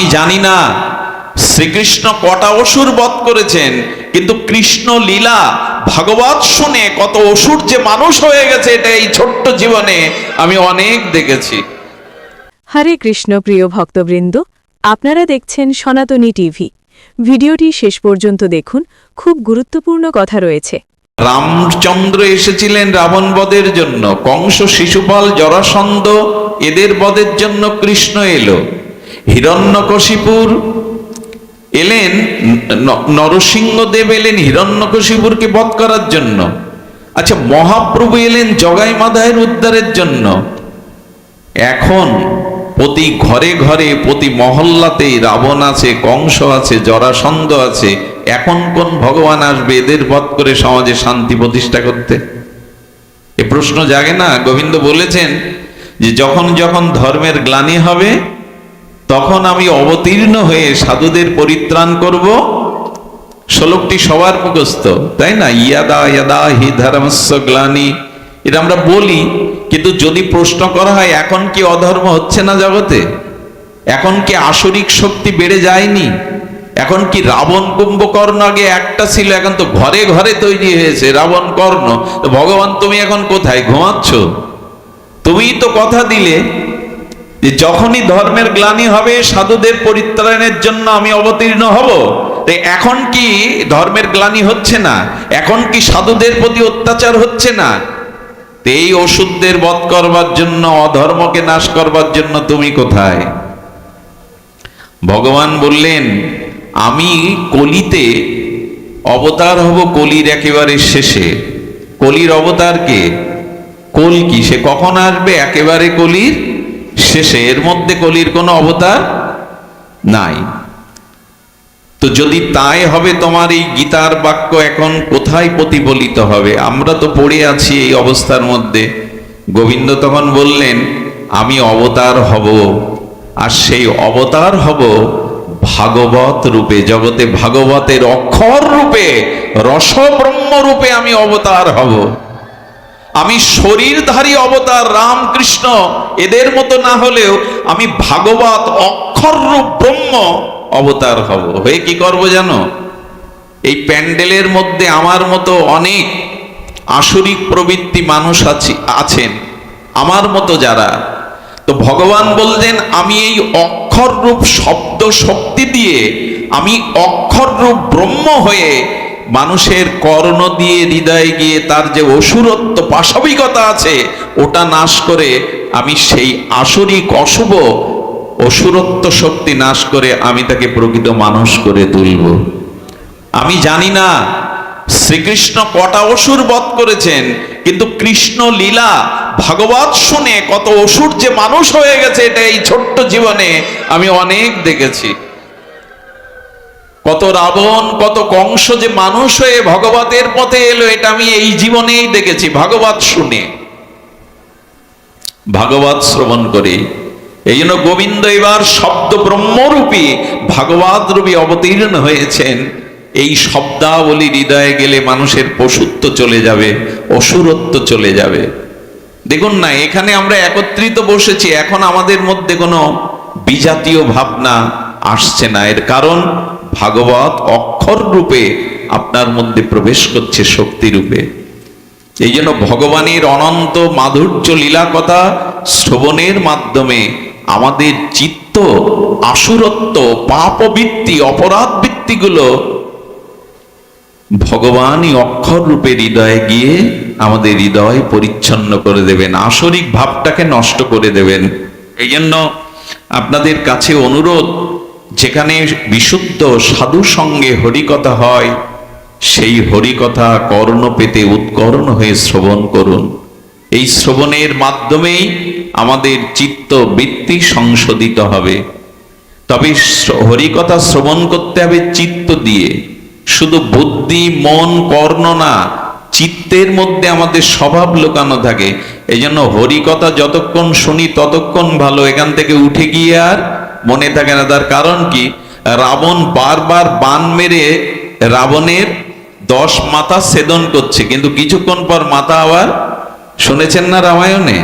আমি জানি না। শ্রীকৃষ্ণ কটা অসুর বধ করেছেন কিন্তু কৃষ্ণ লীলা ভাগবত শুনে কত অসুর যে মানুষ হয়ে গেছে এটা এই ছোট্ট জীবনে আমি অনেক দেখেছি। হরে কৃষ্ণ প্রিয় ভক্তবৃন্দ আপনারা দেখছেন সনাতনী টিভি। ভিডিওটি শেষ পর্যন্ত দেখুন খুব গুরুত্বপূর্ণ কথা রয়েছে। রামচন্দ্র এসেছিলেন রাবণ বধের জন্য কংস শিশুপাল জরাসন্ধ এদের বধের জন্য কৃষ্ণ এলো। হিরণ্যকশিপুর এলেন নরসিংহদেব এলেন হিরণ্যকশিপুরকে বধ করার জন্য। আচ্ছা মহাপ্রভু এলেন জগাই মাধায়ের উদ্ধারের জন্য। এখন প্রতি ঘরে ঘরে, প্রতি মহল্লাতেই রাবণ আছে, কংস আছে, জরাসন্ধ আছে, এখন কোন ভগবান আসবে এদের বধ করে সমাজে শান্তি প্রতিষ্ঠা করতে? এ প্রশ্ন জাগে না? গোবিন্দ বলেছেন যে যখন যখন ধর্মের গ্লানি হবে তখন আমি অবতীর্ণ হয়ে সাধুদের পরিত্রাণ করব। শ্লোকটি সবার মুখস্থ, তাই না? ইয়াদা ইয়াদা হি ধর্মস্য গ্লানি। এটা আমরা বলি, কিন্তু যদি প্রশ্ন করা হয়, এখন কি অধর্ম হচ্ছে না জগতে? এখন কি আসরিক শক্তি বেড়ে যায়নি? এখন কি রাবণ কুম্ভকর্ণ আগে একটা ছিল, এখন তো ঘরে ঘরে তৈরি হয়েছে, রাবণ কর্ণ। তো ভগবান, তুমি এখন কোথায়? ঘুমাচ্ছ? তুমিই তো কথা দিলে। যে যখনই ধর্মের গ্লানি হবে, সাধুদের পরিত্রাণের জন্য আমি অবতীর্ণ হব। তো এখন কি ধর্মের গ্লানি হচ্ছে না? এখন কি সাধুদের প্রতি অত্যাচার হচ্ছে না? এই ওষুধদের বধ করবার জন্য, অধর্মকে নাশ করবার জন্য তুমি কোথায়? ভগবান বললেন, আমি কলিতে অবতার হব কলির একেবারে শেষে। কলির অবতারকে কল কি? সে কখন আসবে? একেবারে কলির শেষে এর মধ্যে কলির কোনো অবতার নাই। তো যদি তাই হবে, তোমার এই গীতার বাক্য এখন কোথায় প্রতিফলিত হবে? আমরা তো পড়ে আছি এই অবস্থার মধ্যে। গোবিন্দ তখন বললেন, আমি অবতার হব আর সেই অবতার হব ভাগবত রূপে। জগতে ভাগবতের অক্ষর রূপে রসব্রহ্ম রূপে আমি অবতার হব। আমি শরীরধারী অবতার রামকৃষ্ণ। এদের মতো না হলেও আমি ভাগবত অক্ষর ব্রহ্ম অবতার হব। হয়ে কি করব জানো? এই প্যান্ডেলের মধ্যে আমার মতো অনেক আসরিক প্রবৃত্তি মানুষ আছে আছেন। আমার মতো যারা। তো ভগবান বললেন, আমি এই অক্ষর রূপ শব্দ শক্তি দিয়ে আমি অক্ষর রূপ ব্রহ্ম হয়ে মানুষের কর্ণ দিয়ে হৃদয়ে গিয়ে তার যে অসুরত্ব, পাশবিকতা আছে, ওটা নাশ করে আমি সেই আসরিক অশুভ অসুরত্ব শক্তি নাশ করে আমি তাকে প্রকৃত মানুষ করে তুলব। আমি জানি না, শ্রীকৃষ্ণ কটা অসুর বধ করেছেন, কিন্তু কৃষ্ণ লীলা ভাগবত শুনে কত অসুর যে মানুষ হয়ে গেছে, এটা এই ছোট্ট জীবনে আমি অনেক দেখেছি। কত রাবণ, কত কংস যে মানুষ হয়ে ভগবতের পথে এলো, এটা আমি এই জীবনেই দেখেছি, ভাগবত শুনে। ভাগবত শ্রবণ করে। এই জন্য গোবিন্দ এবার শব্দ ব্রহ্মরূপী ভাগবত রূপী অবতীর্ণ হয়েছেন। এই শব্দাবলী হৃদয়ে গেলে মানুষের পশুত্ব চলে যাবে, অসুরত্ব চলে যাবে। দেখুন না, এখানে আমরা একত্রিত বসেছি, এখন আমাদের মধ্যে কোনো বিজাতীয় ভাবনা আসছে না। এর কারণ ভাগবত অক্ষর রূপে আপনার মধ্যে প্রবেশ করছে শক্তি রূপে। এই জন্য ভগবানের অনন্ত মাধুর্য লীলা কথা শ্রবণের মাধ্যমে আমাদের চিত্ত, আসুরত্ব, পাপবৃত্তি অপরাধ বৃত্তিগুলো ভগবানই অক্ষর রূপে হৃদয়ে গিয়ে আমাদের হৃদয় পরিচ্ছন্ন করে দেবেন, আসরিক ভাবটাকে নষ্ট করে দেবেন। এই জন্য আপনাদের কাছে অনুরোধ যেখানে বিশুদ্ধ সাধু সঙ্গে হরিকথা হয়, সেই হরিকথা কর্ণ পেতে উৎকর্ণ হয়ে শ্রবণ করুন। এই শ্রবণের মাধ্যমেই আমাদের চিত্ত বৃত্তি সংশোধিত হবে। তবে হরিকথা শ্রবণ করতে হবে চিত্ত দিয়ে। শুধু বুদ্ধি, মন, কর্ণ না, চিত্তের মধ্যে আমাদের স্বভাব লুকানো থাকে। এই জন্য হরিকথা যতক্ষণ শুনি ততক্ষণ ভালো, এখান থেকে উঠে গিয়ে আর মনে থাকে না। তার কারণ কি? রাবণ বারবার বান মেরে রাবণের দশ মাথা ছেদন করছে। কিন্তু কিছুক্ষণ পর মাথা আবার, শুনেছেন না রামায়ণে?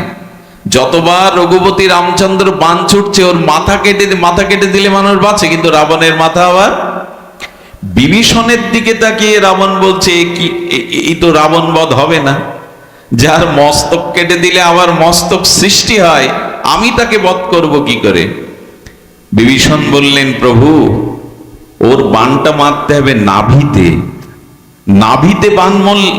যতবার রঘুপতি রামচন্দ্র বান ছুটছে, ওর মাথা কেটে মাথা কেটে দিলে মানুষ বাঁচে, কিন্তু রাবণের মাথা আবার বিভীষণের দিকে তাকিয়ে রাবণ বলছে কি এই তো রাবণ বধ হবে না। যার মস্তক কেটে দিলে আবার মস্তক সৃষ্টি হয়, আমি তাকে বধ করব কি করে? বিভীষণ বললেন, প্রভু, ওর বানটা মারতে হবে নাভিতে। নাভিতে বান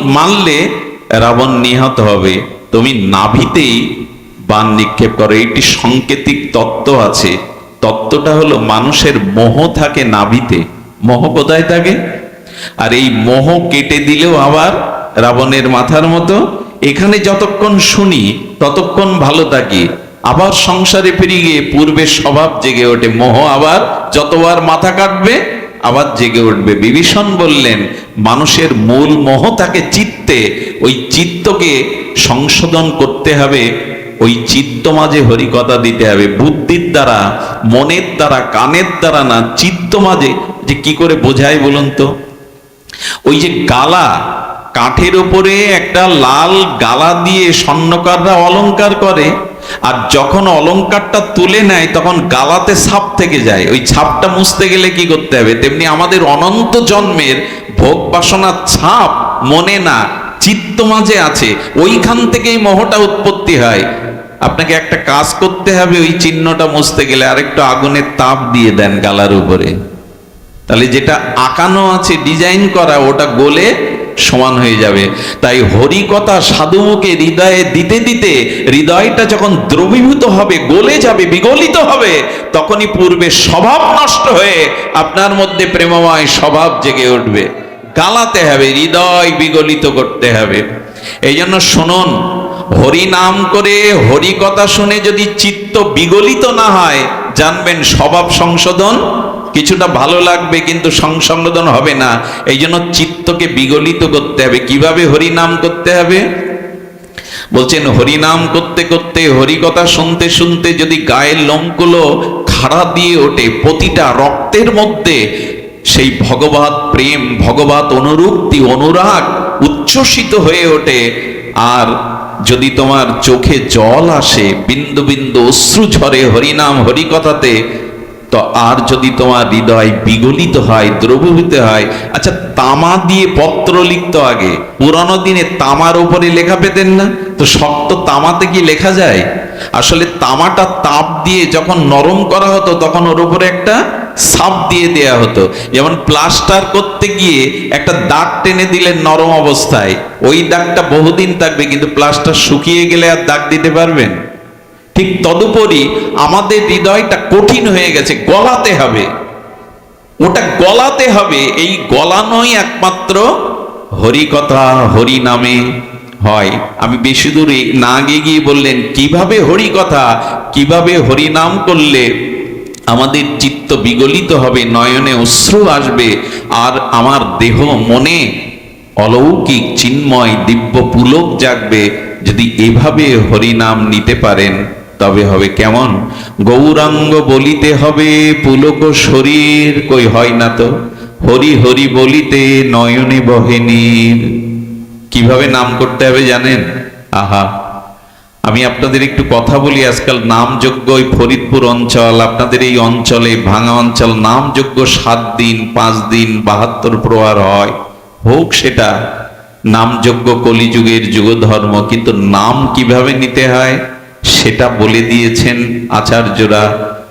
মারলে রাবণ নিহত হবে। তুমি নাভিতেই বান নিক্ষেপ করো। এইটি সাংকেতিক তত্ত্ব আছে। তত্ত্বটা হলো মানুষের মোহ থাকে নাভিতে। মোহ কোথায় থাকে? আর এই মোহ কেটে দিলেও আবার রাবণের মাথার মতো। এখানে যতক্ষণ শুনি, ততক্ষণ ভালো থাকি। আবার সংসারে ফিরে গিয়ে পূর্বের স্বভাব জেগে ওঠে, মোহ আবার যতবার মাথা কাটবে, আবার জেগে উঠবে। বিভীষণ বললেন, মানুষের মূল মোহ তাকে চিত্তে, ওই চিত্তকে সংশোধন করতে হবে, ওই চিত্ত মাঝে হরিকথা দিতে হবে। বুদ্ধির দ্বারা, মনের দ্বারা, কানের দ্বারা না, চিত্ত মাঝে। যে কি করে বোঝায় বলুন তো? ওই যে গালা, কাঠের উপরে একটা লাল গালা দিয়ে স্বর্ণকাররা অলংকার করে আর যখন অলঙ্কারটা তুলে নেয়, তখন গালাতে ছাপ থেকে যায়। ওই ছাপটা মুছতে গেলে কি করতে হবে? তেমনি আমাদের অনন্ত জন্মের ভোগ বাসনার ছাপ মনে না, চিত্ত মাঝে আছে। ওইখান থেকেই মোহটা উৎপত্তি হয়। আপনাকে একটা কাজ করতে হবে, ওই চিহ্নটা মুছতে গেলে আরেকটু আগুনের তাপ দিয়ে দেন গালার উপরে। তাহলে যেটা আঁকানো আছে, ডিজাইন করা, ওটা গোলে সমান হয়ে যাবে। তাই হরিকথা সাধুমুখে হৃদয়ে দিতে দিতে হৃদয়টা যখন দ্রবীভূত হবে, গলে যাবে, বিগলিত হবে, তখনই পূর্বে স্বভাব নষ্ট হয়ে আপনার মধ্যে প্রেমময় স্বভাব জেগে উঠবে। গালাতে হবে, হৃদয় বিগলিত করতে হবে। এই জন্য শুনুন, হরি নাম করে হরি কথা শুনে যদি চিত্ত বিগলিত না হয়, জানবেন স্বভাব সংশোধন কিছুটা ভালো লাগবে কিন্তু সংশোধন হবে না। এই জন্য চিত্তকে বিগলিত করতে হবে। কীভাবে হরি নাম করতে হবে? বলছেন হরি নাম করতে করতে হরি কথা শুনতে শুনতে যদি গায়ের লোমগুলো খাড়া দিয়ে ওঠে, প্রতিটা রক্তের মধ্যে সেই ভগবত প্রেম, ভগবত অনুরক্তি, অনুরাগ উচ্ছ্বসিত হয়ে ওঠে। আর যদি তোমার চোখে জল আসে, বিন্দু বিন্দু অশ্রু ঝরে হরিনাম হরিকথাতে তো আর যদি তোমার হৃদয় বিগলিত হয়, দ্রবীভূত হয় আচ্ছা তামা দিয়ে পত্র লিখতো আগে। পুরানো দিনে তামার উপরে লেখা পেতেন না? তো শক্ত তামাতে কি লেখা যায়? আসলে তামাটা তাপ দিয়ে যখন নরম করা হতো, তখন ওর উপরে একটা সাপ দিয়ে দেয়া হতো। যেমন প্লাস্টার করতে গিয়ে একটা দাগ টেনে দিলে নরম অবস্থায়। ওই দাগটা বহুদিন থাকবে, কিন্তু প্লাস্টার শুকিয়ে গেলে আর দাগ দিতে পারবেন? ঠিক তদুপরি আমাদের হৃদয়টা কঠিন হয়ে গেছে, গলাতে হবে। ওটা গলাতে হবে, এই গলানোই একমাত্র হরি কথা হরি নামে হয়। আমি বেশি দূরে না গিয়ে গিয়ে বললেন, কীভাবে হরি কথা কীভাবে হরি নাম করলে আমাদের চিত্ত বিগলিত হবে, নয়নে অশ্রু আসবে, আর আমার দেহ, মনে অলৌকিক চিন্ময় দিব্য পুলক জাগবে, যদি এভাবে হরিনাম নিতে পারেন? তবে হবে কেমন? গৌরাঙ্গ বলিতে হবে, পুলক শরীর, কই হয় না তো? হরি হরি বলিতে নয়নে বহেনীর কীভাবে নাম করতে হবে জানেন? আহা, আমি আপনাদের একটু কথা বলি আজকাল নামযোগ্য ওই ফরিদপুর অঞ্চল, আপনাদের এই অঞ্চলে, ভাঙা অঞ্চল, নামযোগ্য সাত দিন, পাঁচ দিন, বাহাত্তর প্রহার হয়। হোক সেটা, নামযোগ্য কলিযুগের যুগ ধর্ম কিন্তু নাম কীভাবে নিতে হয়? সেটা বলে দিয়েছেন আচার্যরা,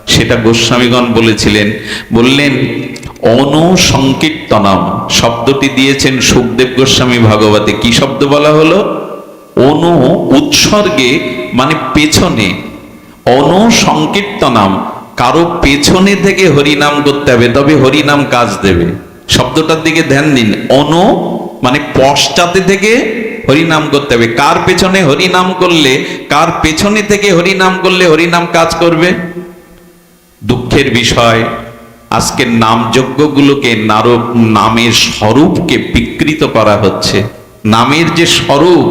সেটা গোস্বামীগণ বলেছিলেন। বললেন, অনুসংকীর্তনম শব্দটি দিয়েছেন সুখদেব গোস্বামী ভাগবতে। কি শব্দ বলা হলো? অনু উৎসর্গে মানে পেছনে। অনুসংকীর্তনাম, কারও পেছনে থেকে হরিনাম করতে হবে, তবে হরিনাম কাজ দেবে। শব্দটার দিকে ধ্যান দিন। অনু মানে পশ্চাতে থেকে হরিনাম করতে হবে। কার পেছনে হরিনাম করলে, কার পেছনে থেকে হরিনাম করলে হরিনাম কাজ করবে? দুঃখের বিষয়, আজকের নামযজ্ঞগুলোকে নারব নামের স্বরূপকে বিকৃত করা হচ্ছে। নামের যে স্বরূপ,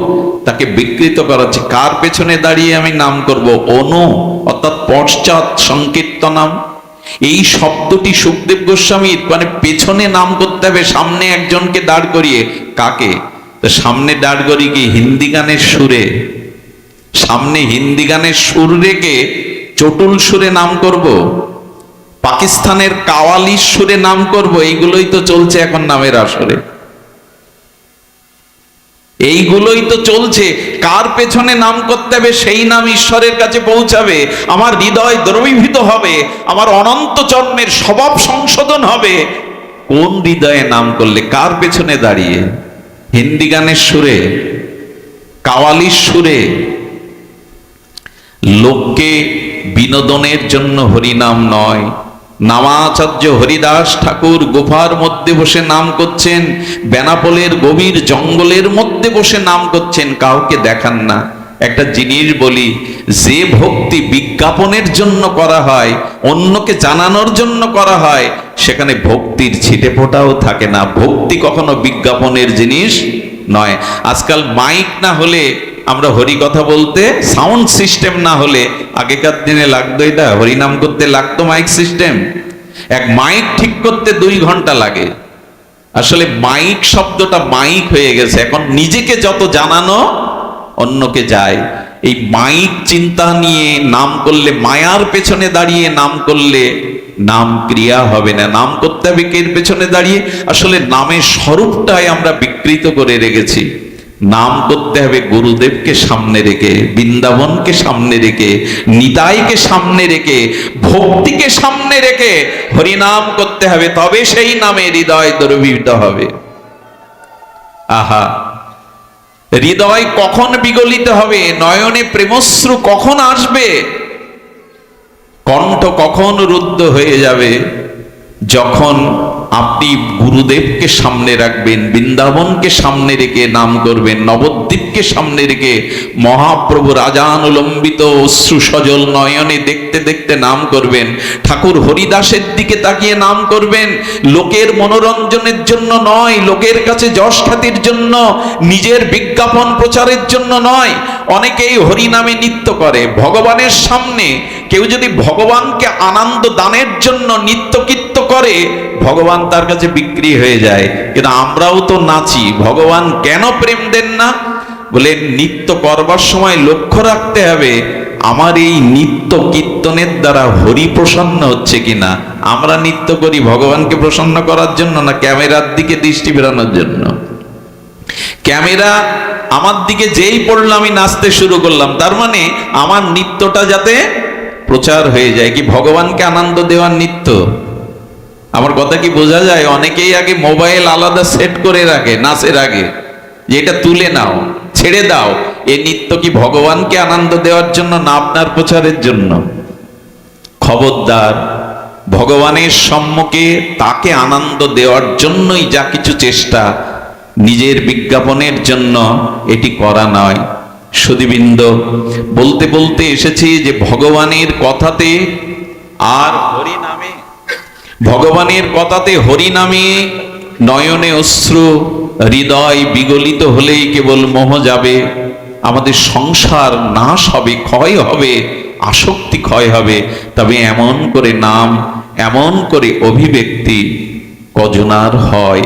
তাকে বিকৃত করা হচ্ছে। কার পেছনে দাঁড়িয়ে আমি নাম করব? অনু, অর্থাৎ পশ্চাৎ সংকীর্তনাম। এই শব্দটি সুখদেব গোস্বামীর মানে পেছনে নাম করতে হবে, সামনে একজনকে দাঁড় করিয়ে। কাকে? তো সামনে দাঁড় কি, হিন্দি গানের সুরে? সামনে হিন্দি গানের সুর রেখে চটুল সুরে নাম করব? পাকিস্তানের কাওয়ালি সুরে নাম করব? এইগুলোই তো চলছে এখন নামের আসরে। এইগুলোই তো চলছে। কার পেছনে নাম করতে হবে, সেই নাম ঈশ্বরের কাছে পৌঁছাবে। আমার হৃদয় দ্রবীভূত হবে। আমার অনন্ত জন্মের স্বভাব সংশোধন হবে। কোন হৃদয়ে নাম করলে? কার পেছনে দাঁড়িয়ে? হিন্দি গানের সুরে, কাওয়ালির সুরে, লোককে বিনোদনের জন্য হরিনাম নয়। নামাচার্য হরিদাস ঠাকুর গুফার মধ্যে বসে নাম করছেন, বেনাপোলের গভীর জঙ্গলের মধ্যে বসে নাম করছেন, কাউকে দেখান না। একটা জিনিস বলি, যে ভক্তি বিজ্ঞাপনের জন্য করা হয়, অন্যকে জানানোর জন্য করা হয় সেখানে ভক্তির ছিটে ফোটাও থাকে না। ভক্তি কখনো বিজ্ঞাপনের জিনিস নয়। আজকাল মাইক না হলে আমরা হরি কথা বলতে সাউন্ড সিস্টেম না হলে আগেকার দিনে লাগতো এটা, হরিনাম করতে লাগতো মাইক সিস্টেম এক মাইক ঠিক করতে দুই ঘণ্টা লাগে। আসলে মাইক শব্দটা মাইক হয়ে গেছে। এখন নিজেকে যত জানানো, অন্যকে যায়। এই মাইক চিন্তা নিয়ে নাম করলে, মায়ার পেছনে দাঁড়িয়ে নাম করলে নাম ক্রিয়া হবে না। নাম করতে হবে কের পেছনে দাঁড়িয়ে? আসলে নামের স্বরূপটাই আমরা বিকৃত করে রেখেছি। নাম করতে হবে গুরুদেবকে সামনে রেখে, বৃন্দাবনকে সামনে রেখে, নিতাইকে সামনে রেখে, ভক্তিকে সামনে রেখে হরিনাম করতে হবে। তবে সেই নামে হৃদয় দ্রবীভূত হবে। আহা! হৃদয় কখন বিগলিত হবে? নয়নে প্রেমশ্রু কখন আসবে? কণ্ঠ কখন রুদ্ধ হয়ে যাবে? যখন আপনি গুরুদেবকে সামনে রাখবেন, বৃন্দাবনকে সামনে রেখে নাম করবেন, নবদ্বীপকে সামনে রেখে মহাপ্রভু রাজানুলম্বিত অশ্রু সজল নয়নে দেখতে দেখতে নাম করবেন, ঠাকুর হরিদাসের দিকে তাকিয়ে নাম করবেন, লোকের মনোরঞ্জনের জন্য নয়, লোকের কাছে যশ খ্যাতির জন্য, নিজের বিজ্ঞাপন প্রচারের জন্য নয়, অনেকেই হরিনামে নৃত্য করে, ভগবানের সামনে কেউ যদি ভগবানকে আনন্দ দানের জন্য নিত্যকৃত্য করে ভগবান তার কাছে বিক্রি হয়ে যায়। কিন্তু আমরাও তো নাচি। ভগবান কেন প্রেম দেন না? বলে, নিত্য করবার সময় লক্ষ্য রাখতে হবে, আমার এই নিত্য কীর্তনের দ্বারা হরি প্রসন্ন হচ্ছে কিনা? আমরা নিত্য করি ভগবানকে প্রসন্ন করার জন্য না ক্যামেরার দিকে দৃষ্টি বেরানোর জন্য? ক্যামেরা আমার দিকে যেই পড়ল, আমি নাচতে শুরু করলাম। তার মানে আমার নৃত্যটা যাতে প্রচার হয়ে যায়। কি ভগবানকে আনন্দ দেওয়ার নৃত্য? আমার কথা কি বোঝা যায়? অনেকেই আগে মোবাইল আলাদা সেট করে রাখে নাচের আগে। যে এটা তুলে নাও, ছেড়ে দাও। এ নৃত্য কি ভগবানকে আনন্দ দেওয়ার জন্য না আপনার প্রচারের জন্য? খবরদার, ভগবানের সম্মুখে তাকে আনন্দ দেওয়ার জন্যই যা কিছু চেষ্টা, নিজের বিজ্ঞাপনের জন্য এটি করা নয়। সুদীবৃন্দ বলতে বলতে এসেছি যে ভগবানের কথাতে আর হরি নামে ভগবানের কথাতে হরি নামে নয়নে অশ্রু, হৃদয় বিগলিত হলেই কেবল মোহ যাবে। আমাদের সংসার নাশ হবে, ক্ষয় হবে, আসক্তি ক্ষয় হবে। তবে এমন করে নাম, এমন করে অভিব্যক্তি কজনার হয়।